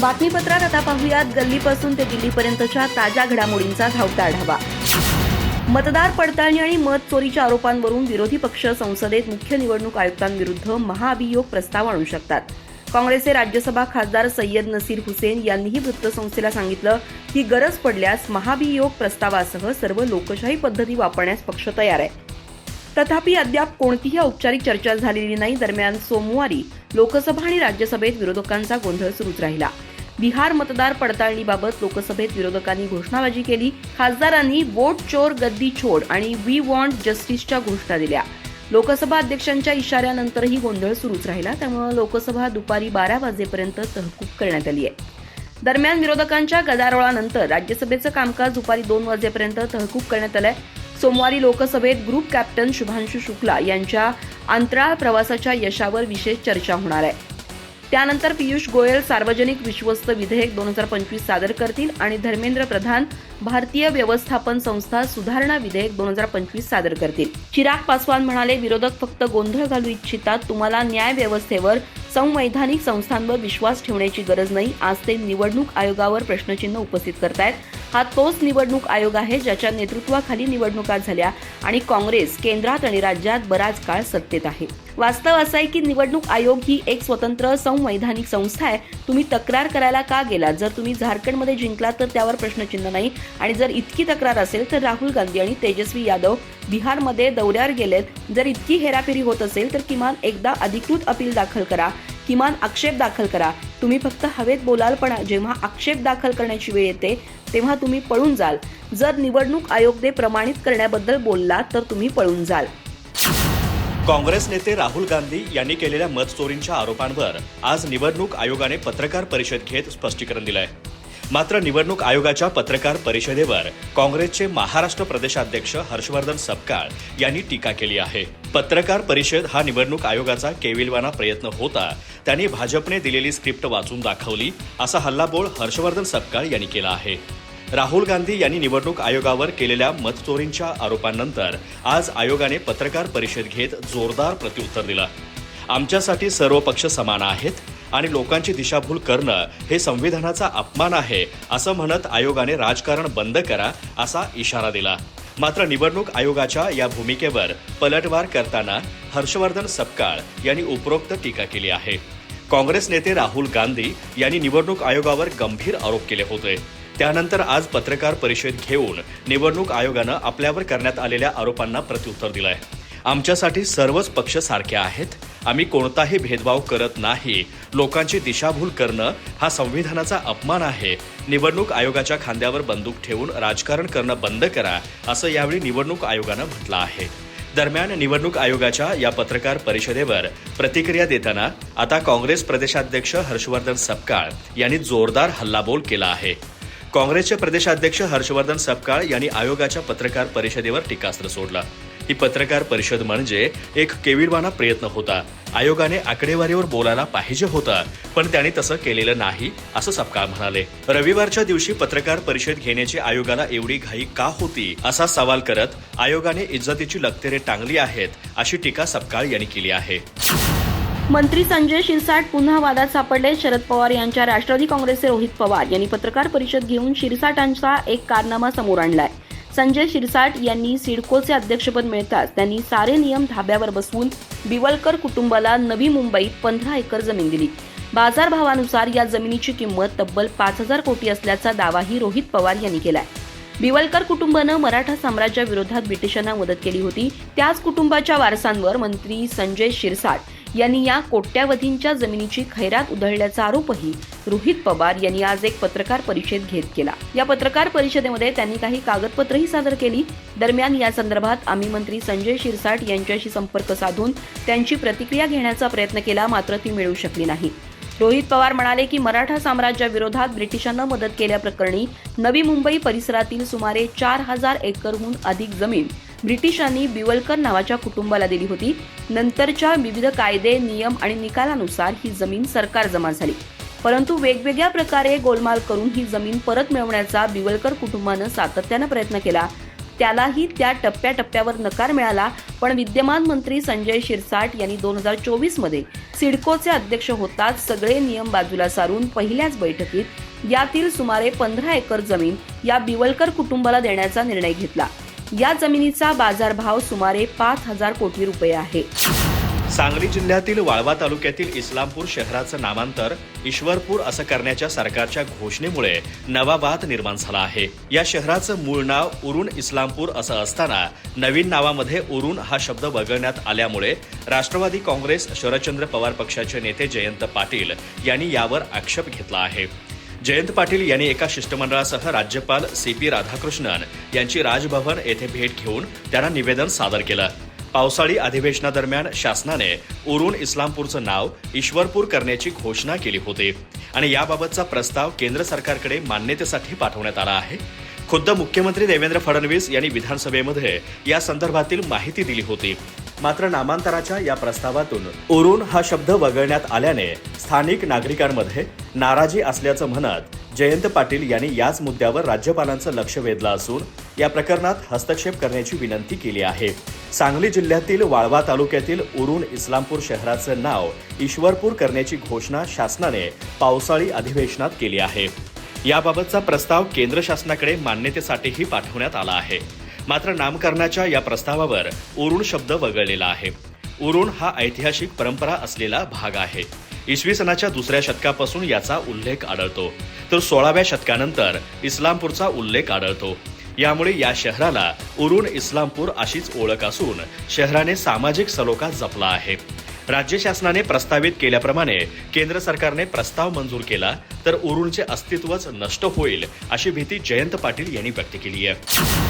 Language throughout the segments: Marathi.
बातमीपत्रात आता पाहूयात गल्लीपासून ते दिल्लीपर्यंतच्या ताज्या घडामोडींचा धावता आढावा. मतदार पडताळणी आणि मत चोरीच्या आरोपांवरून विरोधी पक्ष संसदेत मुख्य निवडणूक आयुक्तांविरुद्ध महाअभियोग प्रस्ताव आणू शकतात. काँग्रेसचे राज्यसभा खासदार सय्यद नसीर हुसेन यांनीही वृत्तसंस्थेला सांगितलं की गरज पडल्यास महाभियोग प्रस्तावासह सर्व लोकशाही पद्धती वापरण्यास पक्ष तयार आहे. तथापि अद्याप कोणतीही औपचारिक चर्चा झालेली नाही. दरम्यान सोमवारी लोकसभा आणि राज्यसभेत विरोधकांचा गोंधळ सुरूच राहिला. बिहार मतदार पडताळणीबाबत लोकसभेत विरोधकांनी घोषणाबाजी केली. खासदारांनी वोट चोर गद्दी छोड आणि वी वॉन्ट जस्टिसच्या घोषणा दिल्या. लोकसभा अध्यक्षांच्या इशाऱ्यानंतरही गोंधळ सुरूच राहिला. त्यामुळे लोकसभा दुपारी बारा वाजेपर्यंत तहकूब करण्यात आली आहे दरम्यान विरोधकांच्या गदारोळानंतर राज्यसभेचं कामकाज दुपारी दोन वाजेपर्यंत तहकूब करण्यात आलंय. सोमवारी लोकसभेत ग्रुप कॅप्टन शुभांशु शुक्ला यांच्या अंतराळ प्रवासाच्या यशावर विशेष चर्चा होणार आहे. त्यानंतर पियुष गोयल सार्वजनिक विश्वस्त विधेयक दोन हजार पंचवीस सादर करतील आणि धर्मेंद्र प्रधान भारतीय व्यवस्थापन संस्था सुधारणा विधेयक दोन हजार पंचवीस सादर करतील. चिराग पासवान म्हणाले विरोधक फक्त गोंधळ घालू इच्छितात. तुम्हाला न्याय व्यवस्थेवर संवैधानिक संस्थांवर विश्वास ठेवण्याची गरज नाही. आज ते निवडणूक आयोगावर प्रश्नचिन्ह उपस्थित करतायत. हा तोच निवडणूक आयोग आहे ज्याच्या नेतृत्वाखाली निवडणुका झाल्या आणि काँग्रेस केंद्रात आणि राज्यात बराच काळ सत्तेत आहे. वास्तव असं आहे की निवडणूक आयोग ही एक स्वतंत्र संवैधानिक संस्था आहे. तुम्ही तक्रार करायला का गेला जर तुम्ही झारखंडमध्ये जिंकलात तर त्यावर प्रश्नचिन्ह नाही आणि जर इतकी तक्रार असेल तर राहुल गांधी आणि तेजस्वी यादव बिहारमध्ये दौऱ्यावर गेलेत. जर इतकी हेराफेरी होत असेल तर किमान एकदा अधिकृत अपील दाखल करा. किमान आक्षेप दाखल करा. तुम्ही फक्त हवेत बोलाल पण जेव्हा आक्षेप दाखल करण्याची वेळ येते तेव्हा तुम्ही पळून जाल. जर निवडणूक आयोग ते प्रमाणित करण्याबद्दल बोलला तर तुम्ही पळून जाल. काँग्रेस नेते राहुल गांधी यांनी केलेल्या मतचोरींच्या आरोपांवर आज निवडणूक आयोगाने पत्रकार परिषद घेत स्पष्टीकरण दिलं आहे मात्र निवडणूक आयोगाच्या पत्रकार परिषदेवर काँग्रेसचे महाराष्ट्र प्रदेशाध्यक्ष हर्षवर्धन सपकाळ यांनी टीका केली आहे. पत्रकार परिषद हा निवडणूक आयोगाचा केविलवाना प्रयत्न होता. त्यांनी भाजपने दिलेली स्क्रिप्ट वाचून दाखवली असा हल्लाबोल हर्षवर्धन सपकाळ यांनी केला आहे. राहुल गांधी यांनी निवडणूक आयोगावर केलेल्या मतचोरींच्या आरोपांनंतर आज आयोगाने पत्रकार परिषद घेत जोरदार प्रत्युत्तर दिलं. आमच्यासाठी सर्व पक्ष समान आहेत आणि लोकांची दिशाभूल करणं हे संविधानाचा अपमान आहे असं म्हणत आयोगाने राजकारण बंद करा असा इशारा दिला. मात्र निवडणूक आयोगाच्या या भूमिकेवर पलटवार करताना हर्षवर्धन सपकाळ यांनी उपरोक्त टीका केली आहे. काँग्रेस नेते राहुल गांधी यांनी निवडणूक आयोगावर गंभीर आरोप केले होते. त्यानंतर आज पत्रकार परिषद घेऊन निवडणूक आयोगानं आपल्यावर करण्यात आलेल्या आरोपांना प्रत्युत्तर दिलंय. आमच्यासाठी सर्वच पक्ष सारखे आहेत आम्ही कोणताही भेदभाव करत नाही. लोकांची दिशाभूल करणं हा संविधानाचा अपमान आहे. निवडणूक आयोगाच्या खांद्यावर बंदूक ठेवून राजकारण करणं बंद करा असं यावेळी निवडणूक आयोगानं म्हटलं आहे. दरम्यान निवडणूक आयोगाच्या या पत्रकार परिषदेवर प्रतिक्रिया देताना आता काँग्रेस प्रदेशाध्यक्ष हर्षवर्धन सपकाळ यांनी जोरदार हल्लाबोल केला आहे. काँग्रेसचे प्रदेशाध्यक्ष हर्षवर्धन सपकाळ यांनी आयोगाच्या पत्रकार परिषदेवर टीकास्त्र सोडलं. ही पत्रकार परिषद म्हणजे एक केविलवाना प्रयत्न होता. आयोगाने आकडेवारीवर बोलायला पाहिजे होता पण त्याने तसं केलेलं नाही असं सपकाळ म्हणाले. रविवारच्या दिवशी पत्रकार परिषद घेण्याची आयोगाला एवढी घाई का होती असा सवाल करत आयोगाने इज्जतीची लक्तेरे टांगली आहेत अशी टीका सपकाळ यांनी केली आहे. मंत्री संजय शिरसाट पुन्हा वादात सापडले. शरद पवार यांच्या राष्ट्रवादी काँग्रेसचे रोहित पवार यांनी पत्रकार परिषद घेऊन शिरसाटांचा एक कारनामा समोर आणलाय. संजय शिरसाट यांनी सिडकोचे अध्यक्षपद मिळताच त्यांनी सारे नियम धाब्यावर बसवून बिवलकर कुटुंबाला नवी मुंबईत पंधरा एकर जमीन दिली. बाजारभावानुसार या जमिनीची किंमत तब्बल पाच हजार कोटी असल्याचा दावाही रोहित पवार यांनी केलाय. बिवलकर कुटुंबानं मराठा साम्राज्याविरोधात ब्रिटिशांना मदत केली होती. त्याच कुटुंबाच्या वारसांवर मंत्री संजय शिरसाट यांनी या कोट्यावधींच्या जमिनीची खैरात उधळल्याचा आरोपही रोहित पवार यांनी आज एक पत्रकार परिषद घेत केला. या पत्रकार परिषदेमध्ये त्यांनी काही कागदपत्रही सादर केली. दरम्यान या संदर्भात आम्ही मंत्री संजय शिरसाट यांच्याशी संपर्क साधून त्यांची प्रतिक्रिया घेण्याचा प्रयत्न केला मात्र ती मिळू शकली नाही. रोहित पवार म्हणाले की मराठा साम्राज्याविरोधात ब्रिटिशांना मदत केल्याप्रकरणी नवी मुंबई परिसरातील सुमारे चार हजार एकरहून अधिक जमीन ब्रिटिशांनी बिवलकर नावाच्या कुटुंबाला दिली होती. नंतरच्या विविध कायदे नियम आणि निकालानुसार ही जमीन सरकार जमा झाली. परंतु वेगवेगळ्या प्रकारे गोलमाल करून ही जमीन परत मिळवण्याचा बिवलकर कुटुंबानं सातत्यानं प्रयत्न केला. त्यालाही त्या टप्प्याटप्प्यावर नकार मिळाला पण विद्यमान मंत्री संजय शिरसाट यांनी दोन हजार चोवीसमध्ये सिडकोचे अध्यक्ष होताच सगळे नियम बाजूला सारून पहिल्याच बैठकीत यातील सुमारे पंधरा एकर जमीन या बिवलकर कुटुंबाला देण्याचा निर्णय घेतला. या जमिनीचा बाजारभाव सुमारे पाच हजार कोटी रुपये आहे. सांगली जिल्ह्यातील वाळवा तालुक्यातील इस्लामपूर शहराचं नामांतर ईश्वरपूर असं करण्याच्या सरकारच्या घोषणेमुळे नवा वाद निर्माण झाला आहे. या शहराचं मूळ नाव उरुण इस्लामपूर असं असताना नवीन नावामध्ये उरुण हा शब्द वगळण्यात आल्यामुळे राष्ट्रवादी काँग्रेस शरदचंद्र पवार पक्षाचे नेते जयंत पाटील यांनी यावर आक्षेप घेतला आहे. जयंत पाटील यांनी एका शिष्टमंडळासह राज्यपाल सी पी राधाकृष्णन यांची राजभवन येथे भेट घेऊन त्यांना निवेदन सादर केलं. पावसाळी अधिवेशनादरम्यान शासनाने उरुण इस्लामपूरचं नाव ईश्वरपूर करण्याची घोषणा केली होती. आणि याबाबतचा प्रस्ताव केंद्र सरकारकडे मान्यतेसाठी पाठवण्यात आला आहे. खुद्द मुख्यमंत्री देवेंद्र फडणवीस यांनी विधानसभेमध्ये या संदर्भातील माहिती दिली होती. मात्र नामांतराच्या या प्रस्तावातून उरुण हा शब्द वगळण्यात आल्याने स्थानिक नागरिकांमध्ये नाराजी असल्याचं म्हणत जयंत पाटील यांनी याच मुद्द्यावर राज्यपालांचं लक्ष वेधलं असून या प्रकरणात हस्तक्षेप करण्याची विनंती केली आहे. सांगली जिल्ह्यातील वाळवा तालुक्यातील उरुण इस्लामपूर शहराचं नाव ईश्वरपूर करण्याची घोषणा शासनाने पावसाळी अधिवेशनात केली आहे. याबाबतचा प्रस्ताव केंद्र शासनाकडे मान्यतेसाठीही पाठवण्यात आला आहे. मात्र नामकरणाच्या या प्रस्तावावर उरुण शब्द वगळलेला आहे. उरुण हा ऐतिहासिक परंपरा असलेला भाग आहे. इसवी सनाच्या दुसऱ्या शतकापासून याचा उल्लेख आढळतो. तर सोळाव्या शतकानंतर इस्लामपूरचा उल्लेख आढळतो. यामुळे या शहराला उरुण इस्लामपूर अशीच ओळख असून शहराने सामाजिक सलोखा जपला आहे. राज्य शासनाने प्रस्तावित केल्याप्रमाणे केंद्र सरकारने प्रस्ताव मंजूर केला तर उरुणचे अस्तित्वच नष्ट होईल अशी भीती जयंत पाटील यांनी व्यक्त केली आहे.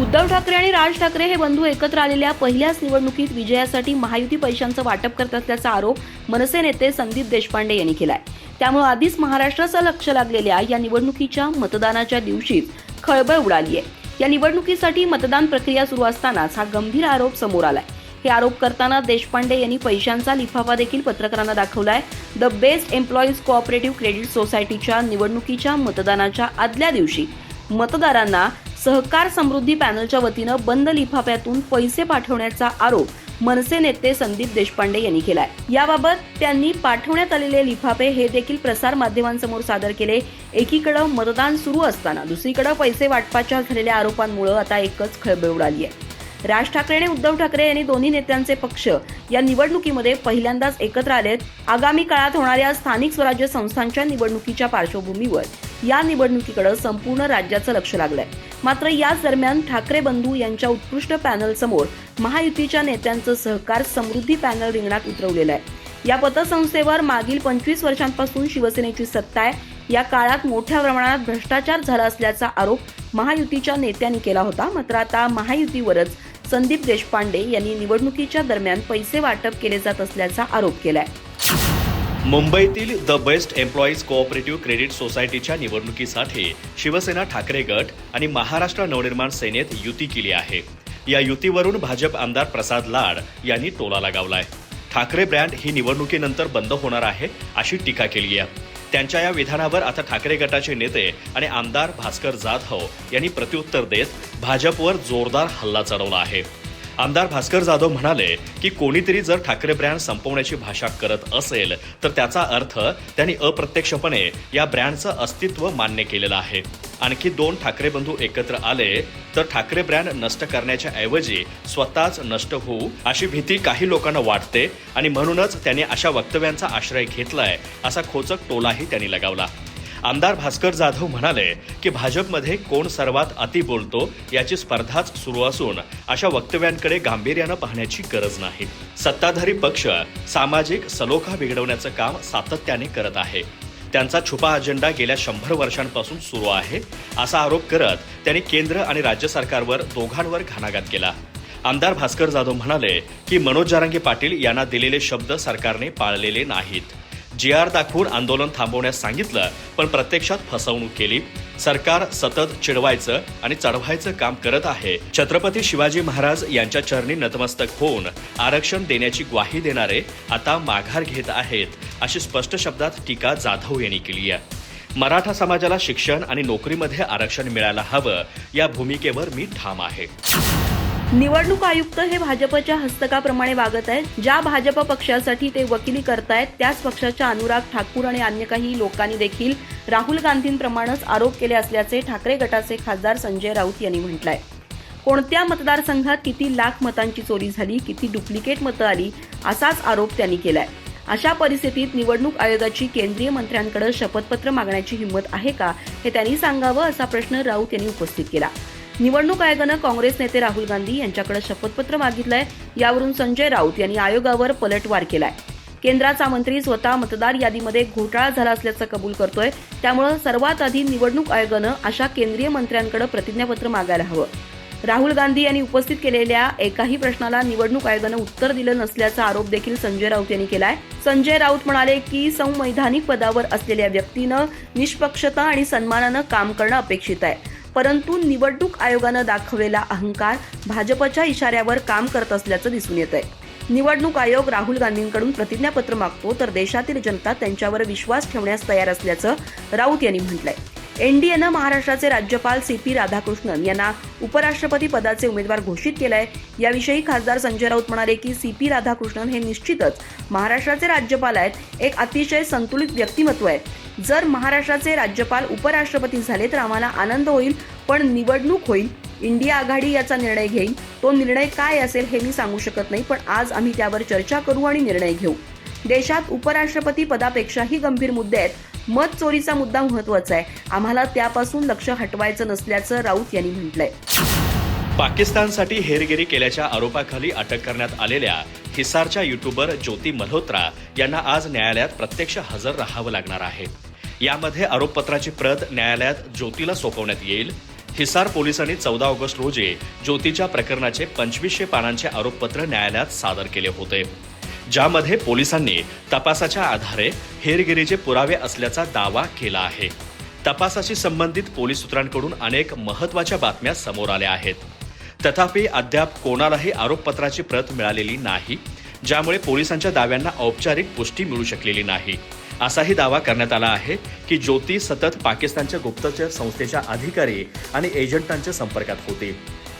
उद्धव ठाकरे आणि राज ठाकरे हे बंधू एकत्र आलेल्या पहिल्याच निवडणुकीत विजयासाठी महायुती पैशांचं वाटप करत असल्याचा आरोप मनसे नेते संदीप देशपांडे यांनी केलाय. त्यामुळे आधीच महाराष्ट्राचं लक्ष लागलेल्या या निवडणुकीच्या मतदानाच्या दिवशीच खळबळ उडाली आहे या निवडणुकीसाठी मतदान प्रक्रिया सुरू असतानाच हा गंभीर आरोप समोर आलाय. हे आरोप करताना देशपांडे यांनी पैशांचा लिफाफा देखील पत्रकारांना दाखवलाय. The BEST employees cooperative credit सोसायटीच्या निवडणुकीच्या मतदानाच्या आदल्या दिवशी मतदारांना सहकार समृद्धी पॅनलच्या वतीनं बंद लिफाफ्यातून पैसे पाठवण्याचा आरोप मनसे नेते संदीप देशपांडे यांनी केलाय. याबाबत त्यांनी पाठवण्यात आलेले लिफाफे हे देखील प्रसार माध्यमांसमोर सादर केले. एकीकडे मतदान सुरू असताना दुसरीकडे पैसे वाटपाच्या झालेल्या आरोपांमुळे आता एकच खळबळ उडाली आहे. राज ठाकरे आणि उद्धव ठाकरे यांनी दोन्ही नेत्यांचे पक्ष या निवडणुकीमध्ये पहिल्यांदाच एकत्र आलेत. आगामी काळात होणाऱ्या स्थानिक स्वराज्य संस्थांच्या निवडणुकीच्या पार्श्वभूमीवर या निवडणुकीकडे संपूर्ण राज्याचं लक्ष लागलंय. मात्र याच दरम्यान ठाकरे बंधू यांच्या उत्कृष्ट पॅनल समोर महायुतीच्या नेत्यांचं सहकार समृद्धी पॅनल रिंगणात उतरवलेलं आहे. या पतसंस्थेवर मागील पंचवीस वर्षांपासून शिवसेनेची सत्ता आहे. या काळात मोठ्या प्रमाणात भ्रष्टाचार झाला असल्याचा आरोप महायुतीच्या नेत्यांनी केला होता. मात्र आता महायुतीवरच संदीप देशपांडे यांनी निवडणुकीच्या दरम्यान पैसे वाटप केले जात असल्याचा आरोप केलाय. मुंबईतील the BEST employees cooperative credit सोसायटीच्या निवडणुकीसाठी शिवसेना ठाकरे गट आणि महाराष्ट्र नवनिर्माण सेनेत युती केली आहे. या युतीवरून भाजप आमदार प्रसाद लाड यांनी टोला लगावलाय. ठाकरे ब्रँड ही निवडणुकीनंतर बंद होणार आहे अशी टीका केली आहे. त्यांच्या या विधानावर आता ठाकरे गटाचे नेते आणि आमदार भास्कर जाधव यांनी प्रत्युत्तर देत भाजपवर जोरदार हल्ला चढवला आहे. आमदार भास्कर जाधव म्हणाले की कोणीतरी जर ठाकरे ब्रँड संपवण्याची भाषा करत असेल तर त्याचा अर्थ त्यांनी अप्रत्यक्षपणे या ब्रँडचं अस्तित्व मान्य केलेलं आहे. आणखी दोन ठाकरे बंधू एकत्र आले तर ठाकरे ब्रँड नष्ट करण्याच्या ऐवजी स्वतःच नष्ट होऊ अशी भीती काही लोकांना वाटते आणि म्हणूनच त्यांनी अशा वक्तव्यांचा आश्रय घेतलाय असा खोचक टोलाही त्यांनी लगावला. आमदार भास्कर जाधव म्हणाले की भाजपमध्ये कोण सर्वात अति बोलतो याची स्पर्धाच सुरू असून अशा वक्तव्यांकडे गांभीर्यानं पाहण्याची गरज नाही. सत्ताधारी पक्ष सामाजिक सलोखा बिघडवण्याचं काम सातत्याने करत आहे. त्यांचा छुपा अजेंडा गेल्या शंभर वर्षांपासून सुरू आहे असा आरोप करत त्यांनी केंद्र आणि राज्य सरकारवर दोघांवर घाणाघात केला. आमदार भास्कर जाधव म्हणाले की मनोज जारांगे पाटील यांना दिलेले शब्द सरकारने पाळलेले नाहीत. जी आर दाखवून आंदोलन थांबवण्यास सांगितलं पण प्रत्यक्षात फसवणूक केली. सरकार सतत चिडवायचं आणि चढवायचं काम करत आहे. छत्रपती शिवाजी महाराज यांच्या चरणी नतमस्तक होऊन आरक्षण देण्याची ग्वाही देणारे आता माघार घेत आहेत अशी स्पष्ट शब्दात टीका जाधव यांनी केली आहे. मराठा समाजाला शिक्षण आणि नोकरीमध्ये आरक्षण मिळायला हवं या भूमिकेवर मी ठाम आहे. निवडणूक आयुक्त हे भाजपच्या हस्तकाप्रमाणे वागत आहेत. ज्या भाजप पक्षासाठी ते वकिली करतायत त्याच पक्षाच्या अनुराग ठाकूर आणि अन्य काही लोकांनी देखील राहुल गांधींप्रमाणेच आरोप केले असल्याचे ठाकरे गटाचे खासदार संजय राऊत यांनी म्हटलंय. कोणत्या मतदारसंघात किती लाख मतांची चोरी झाली किती डुप्लिकेट मतं आली असाच आरोप त्यांनी केलाय. अशा परिस्थितीत निवडणूक आयोगाची केंद्रीय मंत्र्यांकडे शपथपत्र मागण्याची हिंमत आहे का हे त्यांनी सांगावं असा प्रश्न राऊत यांनी उपस्थित केला. निवडणूक आयोगानं काँग्रेस नेते राहुल गांधी यांच्याकडे शपथपत्र मागितलंय. यावरून संजय राऊत यांनी आयोगावर पलटवार केलाय. केंद्राचा मंत्री स्वतः मतदार यादीमध्ये घोटाळा झाला असल्याचं कबूल करतोय. त्यामुळं सर्वात आधी निवडणूक आयोगानं अशा केंद्रीय मंत्र्यांकडे प्रतिज्ञापत्र मागायला हवं. राहुल गांधी यांनी उपस्थित केलेल्या एकाही प्रश्नाला निवडणूक आयोगानं उत्तर दिलं नसल्याचा आरोप देखील संजय राऊत यांनी केलाय. संजय राऊत म्हणाले की संवैधानिक पदावर असलेल्या व्यक्तीनं निष्पक्षता आणि सन्मानानं काम करणं अपेक्षित आहे. परंतु निवडणूक आयोगानं दाखवलेला अहंकार भाजपच्या इशाऱ्यावर काम करत असल्याचं दिसून येत आहे निवडणूक आयोग राहुल गांधींकडून प्रतिज्ञापत्र मागतो तर देशातील जनता त्यांच्यावर विश्वास ठेवण्यास तयार असल्याचं राऊत यांनी म्हटलंय. एनडीएनं महाराष्ट्राचे राज्यपाल सी पी राधाकृष्णन यांना उपराष्ट्रपती पदाचे उमेदवार घोषित केलाय. याविषयी खासदार संजय राऊत म्हणाले की सी पी राधाकृष्णन हे निश्चितच महाराष्ट्राचे राज्यपाल आहेत. एक अतिशय संतुलित व्यक्तिमत्व आहे. जर महाराष्ट्राचे राज्यपाल उपराष्ट्रपती झाले तर आम्हाला आनंद होईल पण निवडणूक होईल. इंडिया आघाडी याचा निर्णय घेईल. तो निर्णय काय असेल हे मी सांगू शकत नाही पण आज आम्ही त्यावर चर्चा करू आणि निर्णय घेऊ. देशात उपराष्ट्रपती पदापेक्षाही गंभीर मुद्दे आहेत. मत चोरीचा मुद्दा महत्त्वाचा आहे. आम्हाला त्यापासून लक्ष हटवायचं नसल्याचं राऊत यांनी म्हटलंय. पाकिस्तानसाठी हेरगिरी केल्याच्या आरोपाखाली अटक करण्यात आलेल्या हिसारच्या युट्यूबर ज्योती मल्होत्रा यांना आज न्यायालयात प्रत्यक्ष हजर राहावं लागणार आहे. यामध्ये आरोपपत्राची प्रत न्यायालयात ज्योतीला सोपवण्यात येईल. हिसार पोलिसांनी चौदा ऑगस्ट रोजी ज्योतीच्या प्रकरणाचे पंचवीसशे पानांचे आरोपपत्र न्यायालयात सादर केले होते. ज्यामध्ये पोलिसांनी तपासाच्या आधारे हेरगिरीचे पुरावे असल्याचा दावा केला आहे. तपासाशी संबंधित पोलीस सूत्रांकडून अनेक महत्त्वाच्या बातम्या समोर आल्या आहेत. तथापि अद्याप कोणालाही आरोपपत्राची प्रत मिळालेली नाही. ज्यामुळे पोलिसांच्या दाव्यांना औपचारिक पुष्टी मिळू शकलेली नाही. असाही दावा करण्यात आला आहे की ज्योती सतत पाकिस्तानच्या गुप्तचर संस्थेच्या अधिकारी आणि एजंटांच्या संपर्कात होती.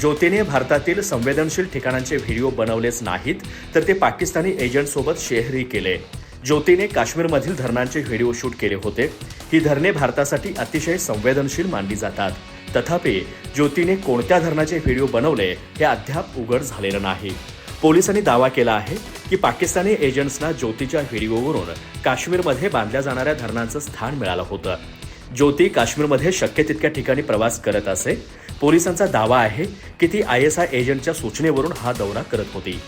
ज्योतीने भारतातील संवेदनशील ठिकाणांचे व्हिडिओ बनवलेच नाहीत तर ते पाकिस्तानी एजंटसोबत शेअरही केले. ज्योतीने काश्मीरमधील धरणांचे व्हिडिओ शूट केले होते. ही धरणे भारतासाठी अतिशय संवेदनशील मानली जातात. तथापि ज्योतीने कोणत्या धरणाचे व्हिडिओ बनवले हे अद्याप उघड झालेलं नाही. पोलिसांनी दावा केला आहे की पाकिस्तानी एजंट्सना ज्योतीच्या व्हिडिओवरून काश्मीरमध्ये बांधल्या जाणाऱ्या धरणांचं स्थान मिळालं होतं. ज्योती काश्मीरमध्ये शक्य तितक्या ठिकाणी प्रवास करत असे पोलिसांचा दावा आहे की ती आय एस आय एजंटच्या सूचनेवरून हा दौरा करत होती.